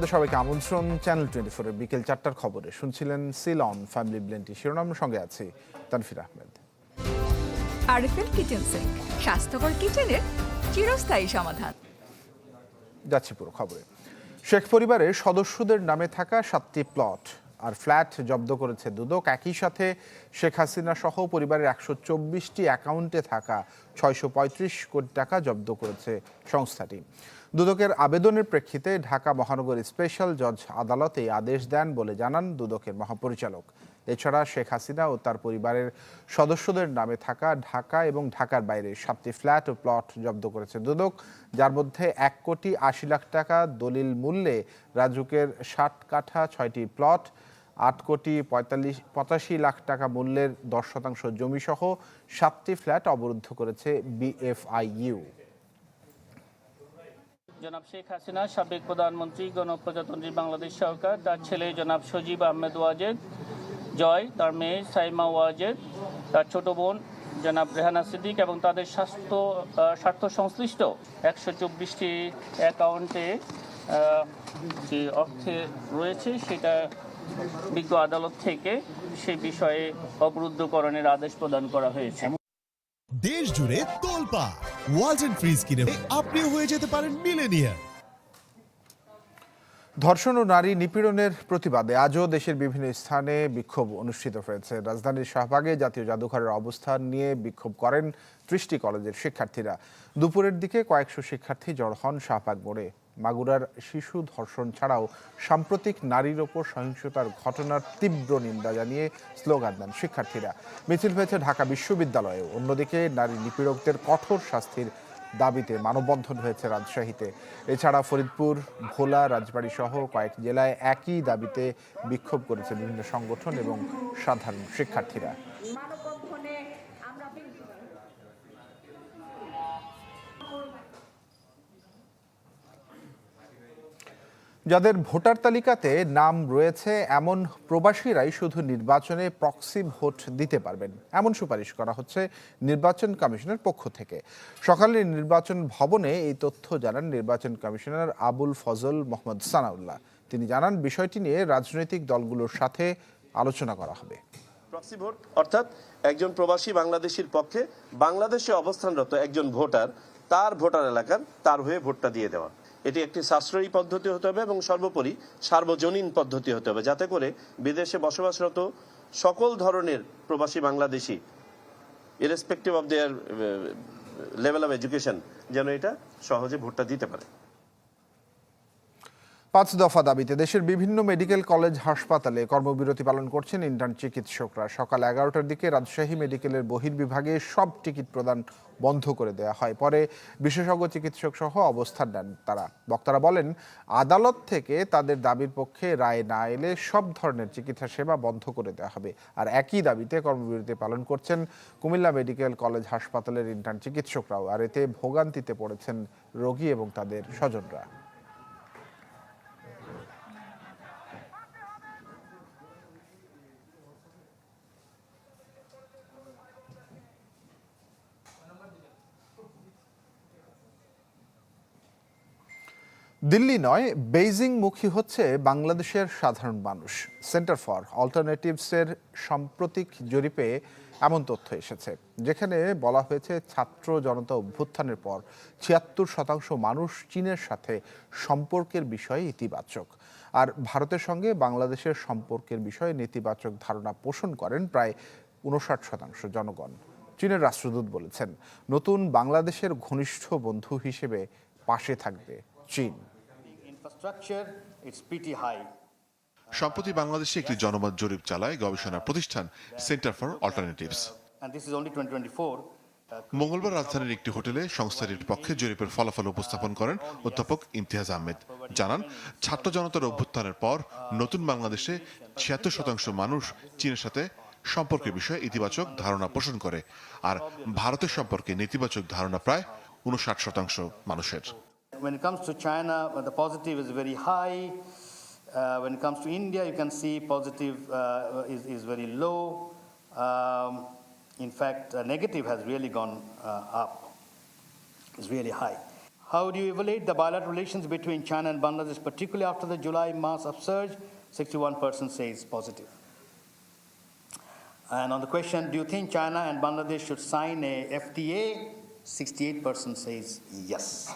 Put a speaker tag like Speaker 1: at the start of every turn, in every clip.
Speaker 1: আপনাদের সবাইকে আমন্ত্রণ চ্যানেল টোয়েন্টি ফোরের বিকেল চারটার খবরে। শুনছিলেন সিলন ফ্যামিলি ব্লেন্টি শিরোনামের সঙ্গে আছি Tanfir Ahmed.
Speaker 2: RFL kitchen sink স্বাস্থ্যকর কিচেনের চিরস্থায়ী সমাধান।
Speaker 1: যাচ্ছি পুরো খবরে। শেখ পরিবারের সদস্যদের নামে থাকা সাতটি প্লট আর ফ্ল্যাট জব্দ করেছে দুদক। একই সাথে শেখ হাসিনা সহ পরিবারের একশো চব্বিশটি অ্যাকাউন্টে থাকা ছয়শো পঁয়ত্রিশ কোটি টাকা জব্দ করেছে সংস্থাটি। দুদকের আবেদনের প্রেক্ষিতে ঢাকা মহানগর স্পেশাল জজ আদালত এই আদেশ দেন বলে জানান দুদকের মহাপরিচালক। এছাড়া শেখ হাসিনা ও তার পরিবারের সদস্যদের নামে থাকা ঢাকা এবং ঢাকার বাইরে সাতটি ফ্ল্যাট ও প্লট জব্দ করেছে দুদক, যার মধ্যে এক কোটি আশি লাখ টাকা দলিল মূল্যে রাজুকের ষাট কাঠা ছয়টি প্লট, আট কোটি পঁয়তাল্লিশ, পঁচাশি লাখ টাকা মূল্যের দশ শতাংশ জমিসহ সাতটি ফ্ল্যাট অবরুদ্ধ করেছে বিএফআইইউ।
Speaker 3: জনাব শেখ হাসিনা, সাবেক প্রধানমন্ত্রী, গণপ্রজাতন্ত্রী বাংলাদেশ সরকার, তার ছেলে জনাব সজীব আহমেদ ওয়াজেদ, জয়, তার মেয়ে সাইমা ওয়াজেদ, তার ছোট বোন জনাব রেহানা সিদ্দিক এবং তাদের স্বাস্থ্য স্বার্থ সংশ্লিষ্ট একশো চব্বিশটি অ্যাকাউন্টে যে অর্থে রয়েছে সেটা বিজ্ঞ আদালত থেকে সে বিষয়ে অবরুদ্ধকরণের আদেশ প্রদান করা হয়েছে।
Speaker 4: দেশ জুড়ে তোলপা ওয়ালটন ফ্রিজ কিনে আপনিও হয়ে যেতে পারেন মিলেনিয়ার
Speaker 1: ধর্ষণ ও নারী নিপীড়নের প্রতিবাদে আজও দেশের বিভিন্ন স্থানে বিক্ষোভ অনুষ্ঠিত হয়েছে। রাজধানীর শাহবাগে জাতীয় জাদুঘরের অবস্থান নিয়ে বিক্ষোভ করেন ত্রিশটি কলেজের শিক্ষার্থীরা। দুপুরের দিকে কয়েকশো শিক্ষার্থী জড় হন শাহবাগ মোড়ে। মাগুরার শিশু ধর্ষণ ছাড়াও সাম্প্রতিক নারীর ওপর সহিংসতার ঘটনার তীব্র নিন্দা জানিয়ে স্লোগান দেন শিক্ষার্থীরা। মিছিল হয়েছে ঢাকা বিশ্ববিদ্যালয়েও। অন্যদিকে নারী নিপীড়কদের কঠোর শাস্তির দাবিতে মানববন্ধন হয়েছে রাজশাহীতে। এছাড়া ফরিদপুর, ভোলা, রাজবাড়ী সহ কয়েক জেলায় একই দাবিতে বিক্ষোভ করেছে বিভিন্ন সংগঠন এবং সাধারণ শিক্ষার্থীরা। যাদের ভোটার তালিকাতে নাম রয়েছে, এমন প্রবাসীরাই শুধু নির্বাচনে প্রক্সি ভোট দিতে পারবেন। এমন সুপারিশ করা হচ্ছে নির্বাচন কমিশনের পক্ষ থেকে। সকালে নির্বাচন ভবনে এই তথ্য জানান নির্বাচন কমিশনার আবুল ফজল মোহাম্মদ সানাউল্লাহ। তিনি জানান, বিষয়টি নিয়ে রাজনৈতিক দলগুলোর সাথে আলোচনা করা হবে।
Speaker 5: প্রক্সি ভোট অর্থাৎ একজন প্রবাসী বাংলাদেশির পক্ষে বাংলাদেশে অবস্থানরত একজন ভোটার, তার ভোটার এলাকার, তার হয়ে ভোটটা দিয়ে দেওয়া। এটি একটি সাশ্রয়ী পদ্ধতি হতে হবে এবং সর্বোপরি সার্বজনীন পদ্ধতি হতে হবে, যাতে করে বিদেশে বসবাসরত সকল ধরনের প্রবাসী Bangladeshi irrespective of their level of education যেন এটা সহজে ভোটটা দিতে পারে।
Speaker 1: পাঁচ দফা দাবিতে দেশের বিভিন্ন মেডিকেল কলেজ, হাসপাতালে কর্মবিরতি পালন করছেন ইন্টার্ন চিকিৎসকরা। সকাল এগারোটার দিকে রাজশাহী মেডিকেলের বহির্বিভাগে সব টিকিট প্রদান বন্ধ করে দেওয়া হয়। পরে বিশেষজ্ঞ চিকিৎসক সহ অবস্থান নেন তারা। বক্তারা বলেন, আদালত থেকে তাদের দাবির পক্ষে রায় না এলে সব ধরনের চিকিৎসা সেবা বন্ধ করে দেওয়া হবে। আর একই দাবিতে কর্মবিরতি পালন করছেন কুমিল্লা মেডিকেল কলেজ, হাসপাতালের ইন্টার্ন চিকিৎসকরাও। আর এতে ভোগান্তিতে পড়েছেন রোগী এবং তাদের স্বজনরা। দিল্লি নয় বেইজিং মুখী হচ্ছে বাংলাদেশের সাধারণ মানুষ। সেন্টার ফর অল্টারনেটিভসের সাম্প্রতিক জরিপে এমন তথ্য এসেছে, যেখানে বলা হয়েছে ছাত্র জনতা অভ্যুত্থানের পর ছিয়াত্তর শতাংশ মানুষ চীনের সাথে সম্পর্কের বিষয়ে ইতিবাচক। আর ভারতের সঙ্গে বাংলাদেশের সম্পর্কের বিষয়ে নেতিবাচক ধারণা পোষণ করেন প্রায় উনষাট শতাংশ জনগণ। চীনের রাষ্ট্রদূত বলেছেন, নতুন বাংলাদেশের ঘনিষ্ঠ বন্ধু হিসেবে পাশে থাকবে চীন।
Speaker 6: সম্প্রতি বাংলাদেশে একটি জনমত জরিপ চালায় গবেষণা প্রতিষ্ঠান centre for alternatives
Speaker 7: And this is only 2024.
Speaker 6: মঙ্গলবার রাজধানীর একটি হোটেলে সংস্থাটির পক্ষে জরিপের ফলাফল উপস্থাপন করেন অধ্যাপক ইমতিয়াজ আহমেদ। জানান ছাত্র জনতার অভ্যুত্থানের পর নতুন বাংলাদেশে ছিয়াত্তর শতাংশ মানুষ চীনের সাথে সম্পর্কের বিষয়ে ইতিবাচক ধারণা পোষণ করে আর ভারতের সম্পর্কে নেতিবাচক ধারণা প্রায় উনষাট শতাংশ মানুষের।
Speaker 7: When it comes to China, the positive is very high. Uh, when it comes to India, you can see positive uh, is, is very low. Um, in fact, uh, negative has really gone uh, up. It's really high. How do you evaluate the bilateral relations between China and Bangladesh, particularly after the July mass upsurge? 61% says positive. And on the question, do you think China and Bangladesh should sign a FTA? 68% says yes.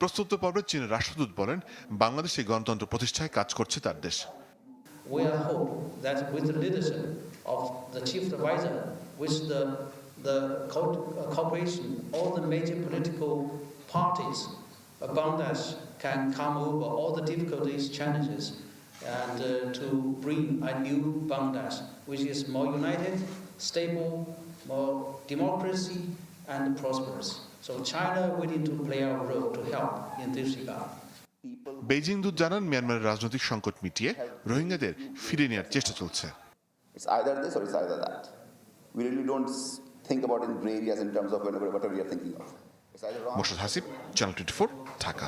Speaker 6: প্রস্তুত পর্বে চীনের রাষ্ট্রদূত বলেন বাংলাদেশে গণতন্ত্র প্রতিষ্ঠায় কাজ করছে তার দেশ
Speaker 8: we are hope that with the leadership of the chief advisor, with the, the co- uh, cooperation, all the major political parties, uh, Bangladesh can come over all the difficulties, challenges, and uh, to bring a new Bangladesh, which is more united, stable, more democracy, and prosperous. So China willing to play our role to help in this regard.
Speaker 6: Beijing দূত জানান মিয়ানমারের রাজনৈতিক সংকট মিটিয়ে রোহিঙ্গাদের ফিরিয়ে নেওয়ার চেষ্টা চলছে
Speaker 9: It's either this or it's either that. We really don't think about it in gray areas in terms of whatever we are thinking of.
Speaker 6: Morshed Hasib channel
Speaker 8: twenty Dhaka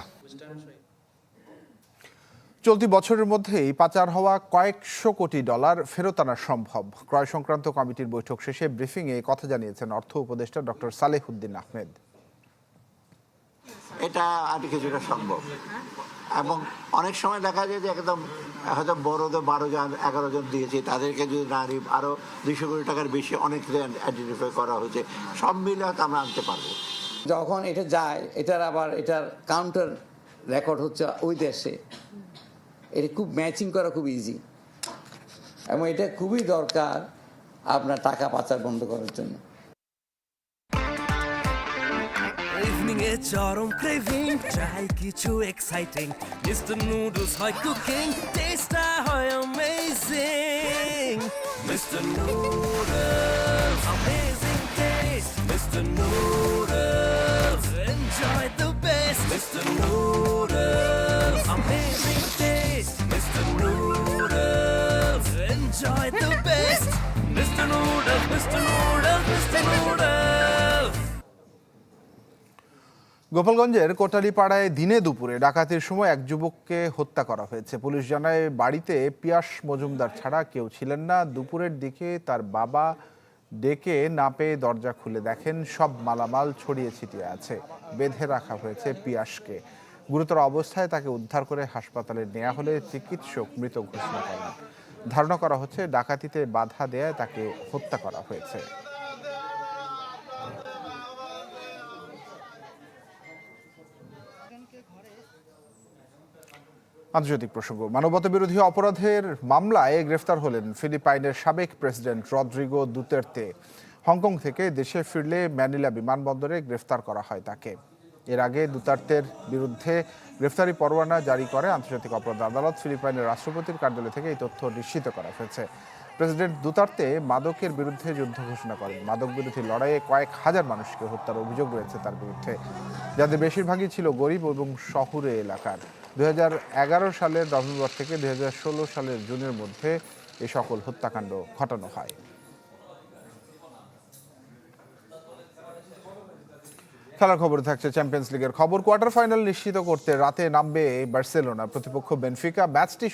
Speaker 1: চলতি বছরের মধ্যেই পাচার হওয়া কয়েকশো কোটি ডলার ফেরত আনা সম্ভব ক্রয় সংক্রান্ত কমিটির বৈঠক শেষে ব্রিফিংয়ে কথা জানিয়েছেন অর্থ উপদেষ্টা ডক্টর সালেহুদ্দিন আহমেদ
Speaker 10: এটা আর কিছুটা সম্ভব। এবং অনেক সময় দেখা যায় যে একদম, হয়তো বড়দের বারো জন এগারো জন দিয়েছি, তাদেরকে যদি না নিই আরও দুইশো কোটি টাকার বেশি অনেক আইডেন্টিফাই করা হয়েছে, সব মিলে হয়তো আমরা আনতে পারব।
Speaker 11: যখন এটা যায়, এটার আবার এটার কাউন্টার রেকর্ড হচ্ছে ওই দেশে। এটা খুব ম্যাচিং করা খুব ইজি এবং এটা খুবই দরকার আপনার টাকা পাচার বন্ধ করার জন্য।
Speaker 12: ইভিনিং এ চরম ক্রেভিং চাই কিছু এক্সাইটিং মিস্টার নুডলস হয় কুকিং টেস্টটা হয় amazing Mister Noodles amazing taste Mister Noodles enjoy the best Mister
Speaker 1: গোপালগঞ্জের কোটালিপাড়ায় দিনে দুপুরে ডাকাতির সময় এক যুবককে হত্যা করা হয়েছে। পুলিশ জানায়, বাড়িতে পিয়াস মজুমদার ছাড়া কেউ ছিলেন না। দুপুরের দিকে তার বাবা ডেকে না পেয়ে দরজা খুলে দেখেন, সব মালামাল ছড়িয়ে ছিটিয়ে আছে, বেঁধে রাখা হয়েছে পিয়াসকে। গুরুতর অবস্থায় তাকে উদ্ধার করে হাসপাতালে নেওয়া হলে চিকিৎসক মৃত ঘোষণা করেন। ধারণা করা হচ্ছে, ডাকাতিতে বাধা দেয় তাকে হত্যা করা হয়েছে। আন্তর্জাতিক প্রসঙ্গ। মানবতা বিরোধী অপরাধের মামলায় গ্রেফতার হলেন ফিলিপাইনের সাবেক প্রেসিডেন্ট রদ্রিগো দুতের্তে। হংকং থেকে দেশে ফিরলে ম্যানিলা বিমানবন্দরে গ্রেফতার করা হয় তাকে। এর আগে দুতার্তের বিরুদ্ধে গ্রেফতারি পরোয়ানা জারি করে আন্তর্জাতিক অপরাধ আদালত ফিলিপাইনের রাষ্ট্রপতির কার্যালয় থেকে এই তথ্য নিশ্চিত করা হয়েছে। প্রেসিডেন্ট দুতার্তে মাদকের বিরুদ্ধে যুদ্ধ ঘোষণা করেন। মাদক বিরোধী লড়াইয়ে কয়েক হাজার মানুষকে হত্যার অভিযোগ রয়েছে তার বিরুদ্ধে। যাদের বেশিরভাগই ছিল গরিব এবং শহুরে এলাকার। দুই সালের নভেম্বর থেকে দুই সালের জুনের মধ্যে এ সকল হত্যাকাণ্ড ঘটানো হয়। খেলার খবর থাকছে চ্যাম্পিয়ন্স লিগের খবর। কোয়ার্টার ফাইনাল নিশ্চিত করতে রাতে নামবে বার্সেলোনা প্রতিপক্ষ বেনফিকা ম্যাচটি